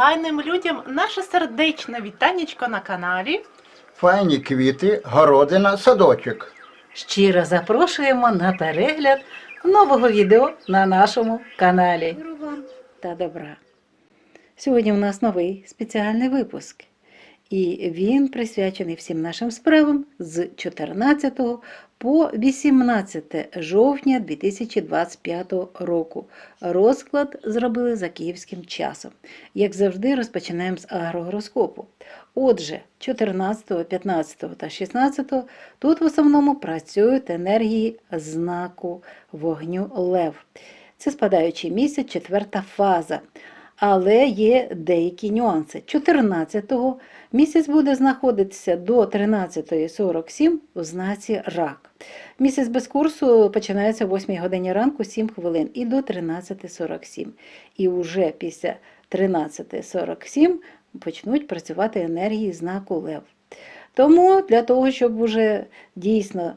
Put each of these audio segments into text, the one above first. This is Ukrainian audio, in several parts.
файним людям наше сердечне вітанечко на каналі. Файні квіти, городина, садочок. Щиро запрошуємо на перегляд нового відео на нашому каналі. Миру вам та добра. Сьогодні у нас новий спеціальний випуск. І він присвячений всім нашим справам з 14 по 18 жовтня 2025 року. Розклад зробили за київським часом. Як завжди, розпочинаємо з агрогороскопу. Отже, 14, 15 та 16 тут в основному працюють енергії знаку вогню Лев. Це спадаючий місяць, четверта фаза. Але є деякі нюанси. 14-го місяць буде знаходитися до 13.47 у знаці рак. Місяць без курсу починається о 8 годині ранку 7 хвилин і до 13.47. І вже після 13.47 почнуть працювати енергії знаку Лев. Тому для того, щоб уже дійсно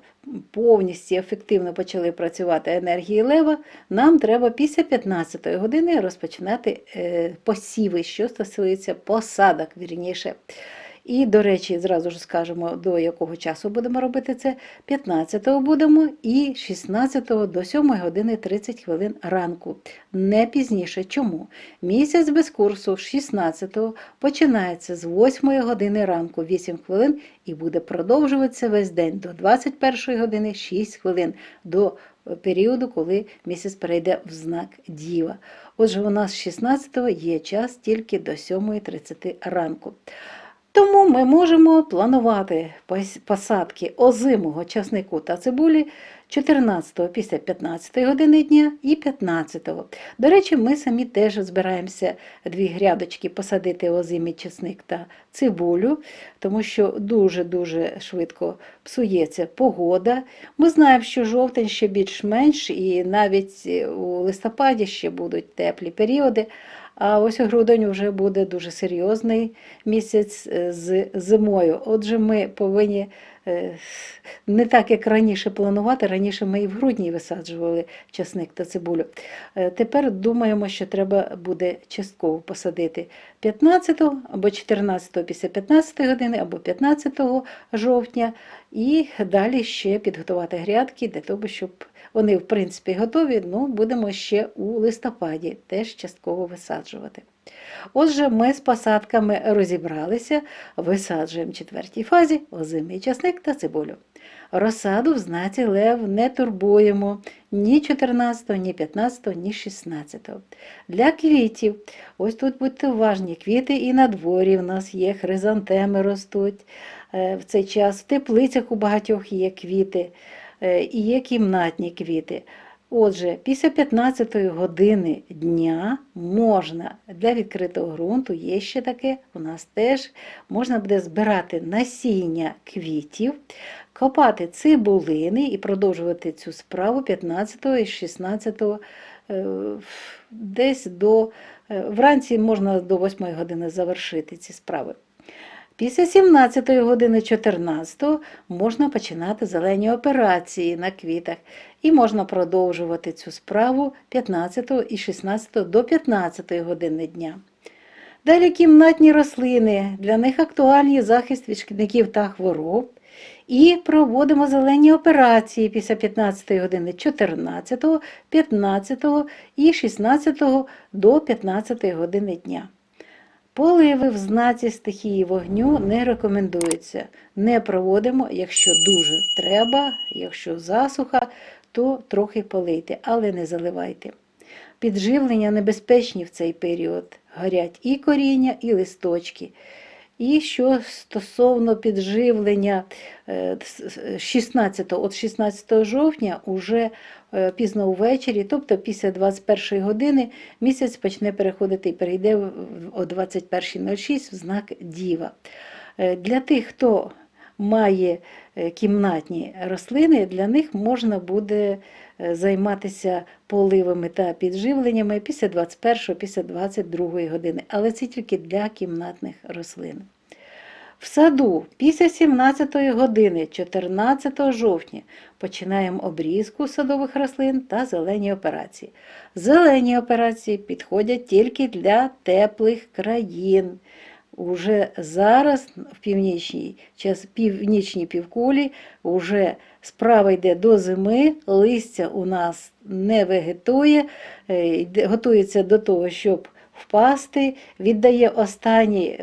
повністю ефективно почали працювати енергії лева, нам треба після 15 години розпочинати е, посіви, що стосується посадок, вірніше. І, до речі, зразу ж скажемо, до якого часу будемо робити це. 15-го будемо і 16-го до 7 години 30 хвилин ранку. Не пізніше. Чому? Місяць без курсу 16-го починається з 8 години ранку 8 хвилин і буде продовжуватися весь день до 21 години 6 хвилин до періоду, коли місяць перейде в знак Діва. Отже, у нас 16-го є час тільки до 7.30 ранку. Тому ми можемо планувати посадки озимого часнику та цибулі 14-го після 15 години дня і 15-го. До речі, ми самі теж збираємося дві грядочки посадити озимий часник та цибулю, тому що дуже-дуже швидко псується погода. Ми знаємо, що жовтень ще більш-менш, і навіть у листопаді ще будуть теплі періоди. А ось грудень вже буде дуже серйозний місяць е, з зимою. Отже, ми повинні не так, як раніше планувати. Раніше ми і в грудні висаджували часник та цибулю. Е, Тепер думаємо, що треба буде частково посадити 15 або 14 після 15 години, або 15 жовтня, і далі ще підготувати грядки для того, щоб вони, в принципі, готові, ну, будемо ще у листопаді теж частково висаджувати. Отже, ми з посадками розібралися, висаджуємо в четвертій фазі озимий часник та цибулю. Розсаду в знаці лев не турбуємо ні 14, ні 15, ні 16. Для квітів, ось тут будьте уважні, квіти і на дворі в нас є, хризантеми ростуть е, в цей час, в теплицях у багатьох є квіти е, і є кімнатні квіти. Отже, після 15 години дня можна для відкритого ґрунту, є ще таке, у нас теж можна буде збирати насіння квітів, копати цибулини і продовжувати цю справу 15 і 16 е, десь до е, вранці можна до 8 години завершити ці справи. Після 17 години 14 можна починати зелені операції на квітах і можна продовжувати цю справу 15 і 16 до 15 години дня. Далі кімнатні рослини, для них актуальний захист від шкідників та хвороб. І проводимо зелені операції після 15 години 14, 15 і 16 до 15 години дня. Поливи в знаці стихії вогню не рекомендується. Не проводимо, якщо дуже треба, якщо засуха, то трохи полийте, але не заливайте. Підживлення небезпечні в цей період. Горять і коріння, і листочки. І що стосовно підживлення е, с- 16, от 16 жовтня, уже е, пізно ввечері, тобто після 21 години, місяць почне переходити і перейде о 21.06 в знак Діва. Е, Для тих, хто має е, кімнатні рослини, для них можна буде е, займатися поливами та підживленнями після 21 після 22 години, але це тільки для кімнатних рослин. В саду після 17 години 14 жовтня починаємо обрізку садових рослин та зелені операції. Зелені операції підходять тільки для теплих країн. Уже зараз в північній, час, північній півкулі вже справа йде до зими, листя у нас не вегетує, е, готується до того, щоб впасти, віддає останні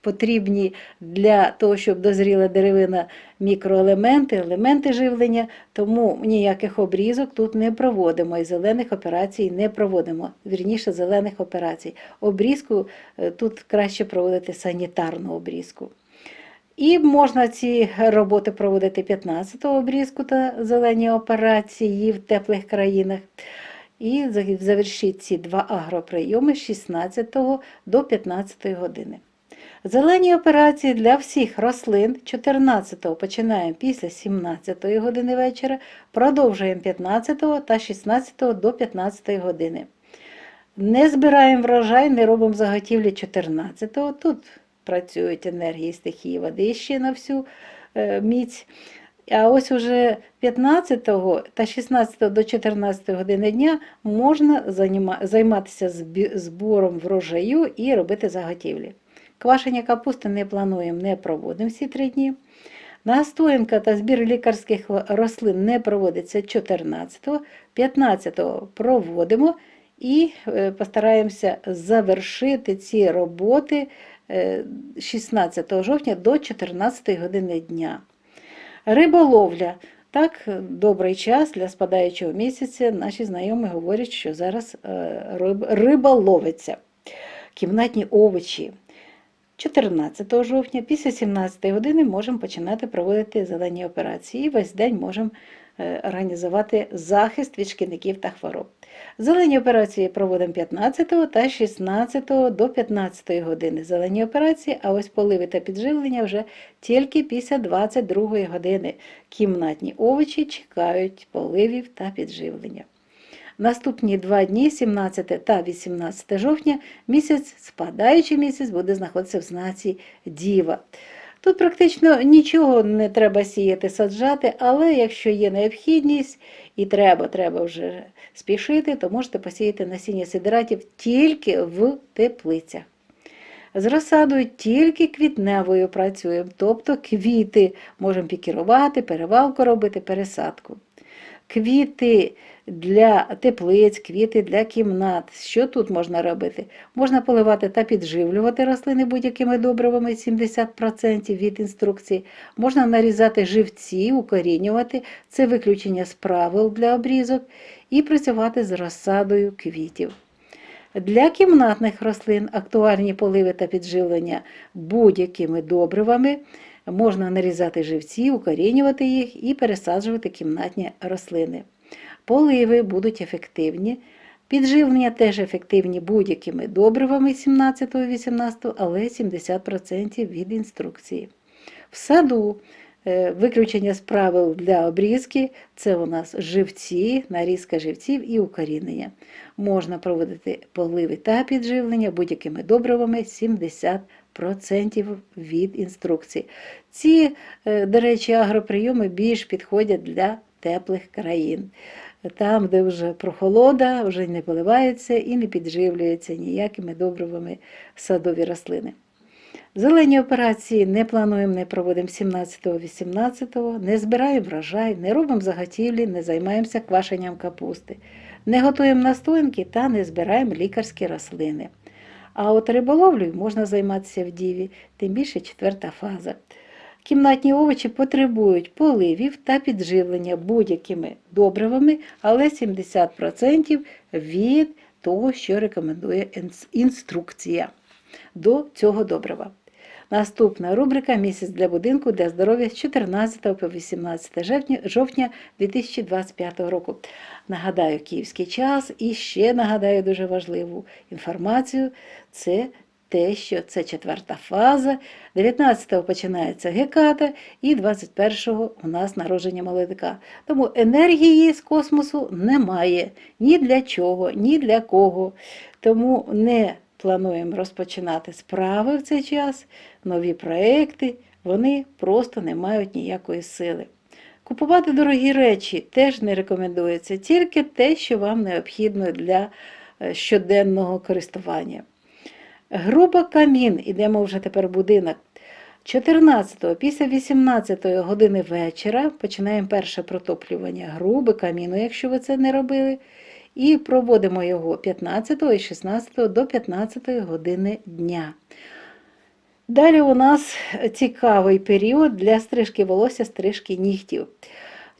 потрібні для того, щоб дозріла деревина мікроелементи, елементи живлення, тому ніяких обрізок тут не проводимо і зелених операцій не проводимо, вірніше зелених операцій. Обрізку е, тут краще проводити санітарну обрізку. І можна ці роботи проводити 15-го обрізку та зелені операції в теплих країнах. І завершіть ці два агроприйоми з 16 до 15 години. Зелені операції для всіх рослин 14-го починаємо після 17 години вечора, продовжуємо 15 та 16 до 15 години. Не збираємо врожай, не робимо заготівлі 14-го. Тут працюють енергії стихії води ще на всю е, міць. А ось уже 15 та 16 до 14 години дня можна займатися збором врожаю і робити заготівлі. Квашення капусти не плануємо, не проводимо всі три дні. Настоянка та збір лікарських рослин не проводиться 14-го, 15-го проводимо і е, постараємося завершити ці роботи е, 16 жовтня до 14 години дня. Риболовля. Так, добрий час для спадаючого місяця. Наші знайомі говорять, що зараз е, риба ловиться. Кімнатні овочі. 14 жовтня після 17 години можемо починати проводити зелені операції. І весь день можемо е, організувати захист від шкідників та хвороб. Зелені операції проводимо 15 та 16 до 15 години. Зелені операції, а ось поливи та підживлення вже тільки після 22 години. Кімнатні овочі чекають поливів та підживлення. Наступні два дні, 17 та 18 жовтня, місяць, спадаючий місяць, буде знаходитися в знаці Діва. Тут практично нічого не треба сіяти, саджати, але якщо є необхідність і треба, треба вже спішити, то можете посіяти насіння сидератів тільки в теплицях. З розсадою тільки квітневою працюємо, тобто квіти можемо пікірувати, перевалку робити, пересадку. Квіти для теплиць, квіти для кімнат. Що тут можна робити? Можна поливати та підживлювати рослини будь-якими добривами 70% від інструкції. Можна нарізати живці, укорінювати, це виключення з правил для обрізок, і працювати з розсадою квітів. Для кімнатних рослин актуальні поливи та підживлення будь-якими добривами. Можна нарізати живці, укорінювати їх і пересаджувати кімнатні рослини. Поливи будуть ефективні. Підживлення теж ефективні будь-якими добривами 17-18, але 70% від інструкції. В саду е, виключення з правил для обрізки це у нас живці, нарізка живців і укорінення. Можна проводити поливи та підживлення будь-якими добривами 70% від інструкції. Ці, е, до речі, агроприйоми більш підходять для теплих країн. Там, де вже прохолода, вже не поливаються і не підживлюються ніякими добривами садові рослини. Зелені операції не плануємо, не проводимо 17-18, не збираємо врожай, не робимо заготівлі, не займаємося квашенням капусти, не готуємо настоянки та не збираємо лікарські рослини. А от риболовлею можна займатися в діві, тим більше четверта фаза. Кімнатні овочі потребують поливів та підживлення будь-якими добривами, але 70% від того, що рекомендує інструкція до цього добрива. Наступна рубрика Місяць для будинку для здоров'я з 14 по 18 жовтня- жовтня 2025 року. Нагадаю, київський час і ще нагадаю дуже важливу інформацію. Це те, що це четверта фаза. 19-го починається геката, і 21-го у нас народження молодика. Тому енергії з космосу немає ні для чого, ні для кого. Тому не плануємо розпочинати справи в цей час, нові проекти, вони просто не мають ніякої сили. Купувати дорогі речі теж не рекомендується, тільки те, що вам необхідно для е, щоденного користування. Груба камін, ідемо вже тепер в будинок. 14 після 18 години вечора починаємо перше протоплювання груби каміну, якщо ви це не робили. І проводимо його 15 і 16 до 15 години дня. Далі у нас цікавий період для стрижки волосся, стрижки нігтів.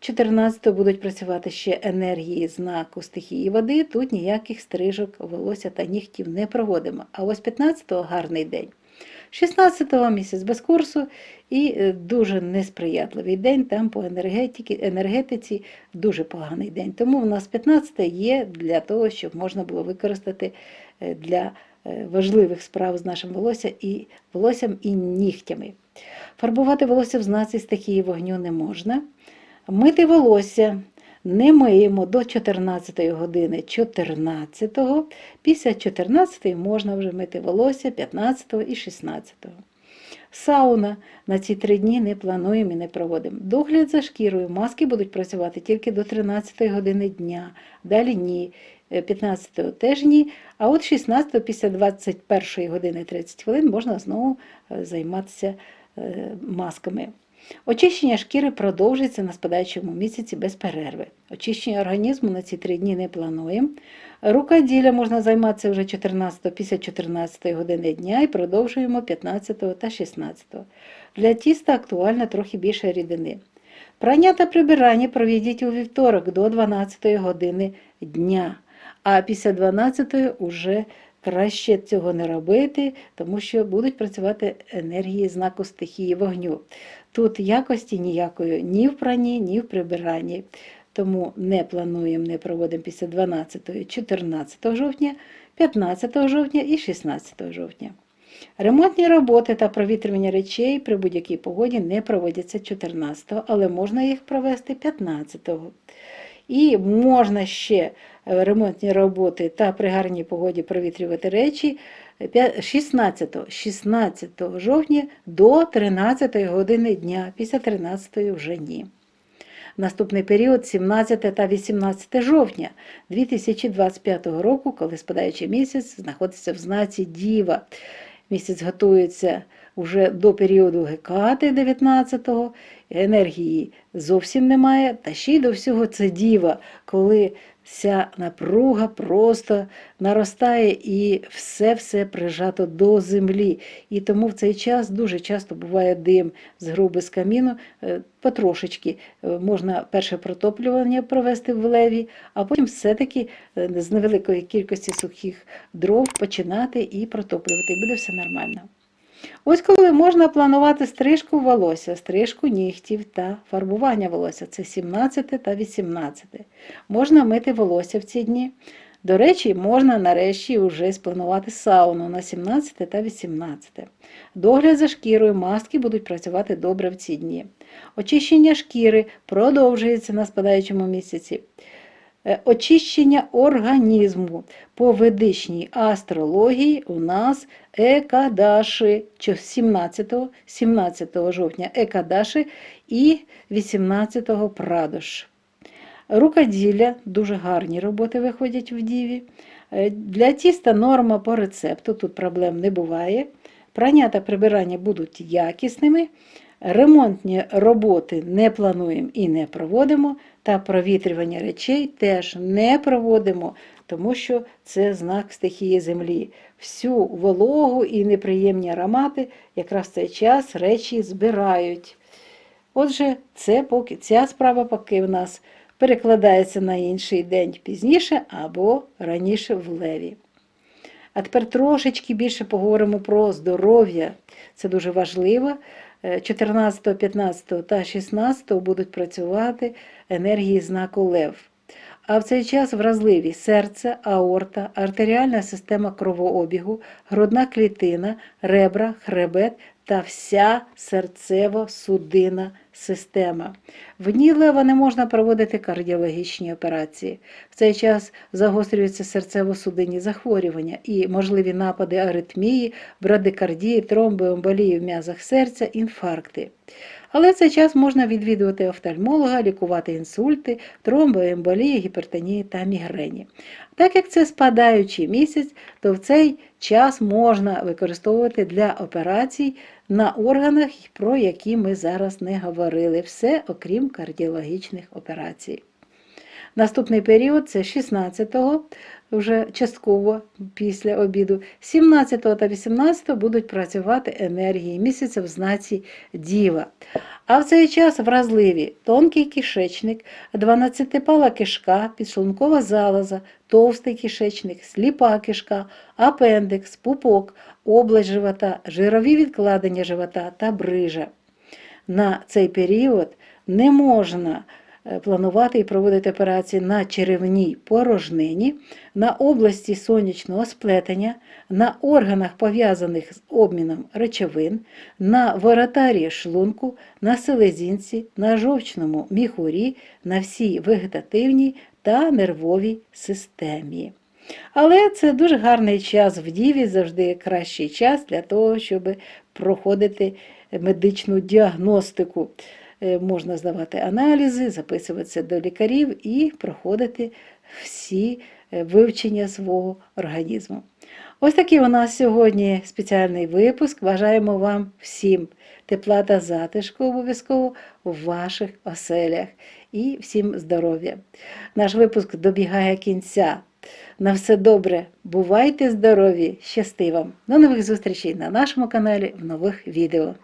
14 будуть працювати ще енергії знаку стихії води. Тут ніяких стрижок волосся та нігтів не проводимо. А ось 15-го гарний день. 16-го місяць без курсу і е, дуже несприятливий день. Там по енергетиці дуже поганий день. Тому в нас 15 є для того, щоб можна було використати е, для е, важливих справ з нашим волоссям і волоссям і нігтями. Фарбувати волосся в знаці стихії вогню не можна. Мити волосся не миємо до 14 години 14-го. Після 14 можна вже мити волосся 15 і 16. Сауна на ці три дні не плануємо і не проводимо. Догляд за шкірою. Маски будуть працювати тільки до 13 години дня. Далі ні. 15 теж ні. А от 16 після 21 години 30 хвилин можна знову е, займатися е, масками. Очищення шкіри продовжується на спадаючому місяці без перерви. Очищення організму на ці три дні не плануємо. Рукоділля можна займатися вже 14 після 14 години дня і продовжуємо 15 та 16. Для тіста актуально трохи більше рідини. Прання та прибирання проведіть у вівторок до 12 години дня, а після 12 уже краще цього не робити, тому що будуть працювати енергії знаку стихії вогню. Тут якості ніякої ні в пранні, ні в прибиранні. Тому не плануємо, не проводимо після 12, 14 жовтня, 15 жовтня і 16 жовтня. Ремонтні роботи та провітрювання речей при будь-якій погоді не проводяться 14-го, але можна їх провести 15-го. І можна ще ремонтні роботи та при гарній погоді провітрювати речі 16, 16 жовтня до 13 години дня, після 13 вже ні. Наступний період 17 та 18 жовтня 2025 року, коли спадаючий місяць знаходиться в знаці Діва. Місяць готується вже до періоду Гекати 19-го, енергії зовсім немає, та ще й до всього це діва, коли вся напруга просто наростає і все-все прижато до землі. І тому в цей час дуже часто буває дим з груби з каміну, е, потрошечки е, можна перше протоплювання провести в леві, а потім все-таки е, з невеликої кількості сухих дров починати і протоплювати, і буде все нормально. Ось коли можна планувати стрижку волосся, стрижку нігтів та фарбування волосся. Це 17 та 18. Можна мити волосся в ці дні. До речі, можна нарешті вже спланувати сауну на 17 та 18. Догляд за шкірою маски будуть працювати добре в ці дні. Очищення шкіри продовжується на спадаючому місяці. Е, Очищення організму по ведичній астрології у нас Екадаши 17, 17 жовтня Екадаши і 18 Прадош. Рукоділля, дуже гарні роботи виходять в діві. Е, Для тіста норма по рецепту, тут проблем не буває. Прання та прибирання будуть якісними. Ремонтні роботи не плануємо і не проводимо, та провітрювання речей теж не проводимо, тому що це знак стихії землі. Всю вологу і неприємні аромати якраз в цей час речі збирають. Отже, це поки, ця справа поки в нас перекладається на інший день пізніше або раніше в леві. А тепер трошечки більше поговоримо про здоров'я. Це дуже важливо. Е, 14, 15 та 16 будуть працювати енергії знаку Лев. А в цей час вразливі серце, аорта, артеріальна система кровообігу, грудна клітина, ребра, хребет та вся серцево-судинна система. В дні лева не можна проводити кардіологічні операції. В цей час загострюються серцево-судинні захворювання і можливі напади аритмії, брадикардії, тромби, емболії в м'язах серця, інфаркти. Але в цей час можна відвідувати офтальмолога, лікувати інсульти, тромби, емболії, гіпертонії та мігрені. Так як це спадаючий місяць, то в цей час можна використовувати для операцій на органах, про які ми зараз не говорили, все окрім кардіологічних операцій. Наступний період це 16-го, вже частково після обіду, 17 та 18 будуть працювати енергії місяця в знаці Діва. А в цей час вразливі тонкий кишечник, 12-пала кишка, підшлункова залоза, товстий кишечник, сліпа кишка, апендикс, пупок, область живота, жирові відкладення живота та брижа. На цей період не можна планувати і проводити операції на черевній порожнині, на області сонячного сплетення, на органах, пов'язаних з обміном речовин, на воротарі шлунку, на селезінці, на жовчному міхурі, на всій вегетативній та нервовій системі. Але це дуже гарний час в діві, завжди кращий час для того, щоб проходити медичну діагностику. Е, Можна здавати аналізи, записуватися до лікарів і проходити всі е, вивчення свого організму. Ось такий у нас сьогодні спеціальний випуск. Бажаємо вам всім тепла та затишку обов'язково в ваших оселях і всім здоров'я. Наш випуск добігає кінця. На все добре, бувайте здорові, щасти вам. До нових зустрічей на нашому каналі в нових відео.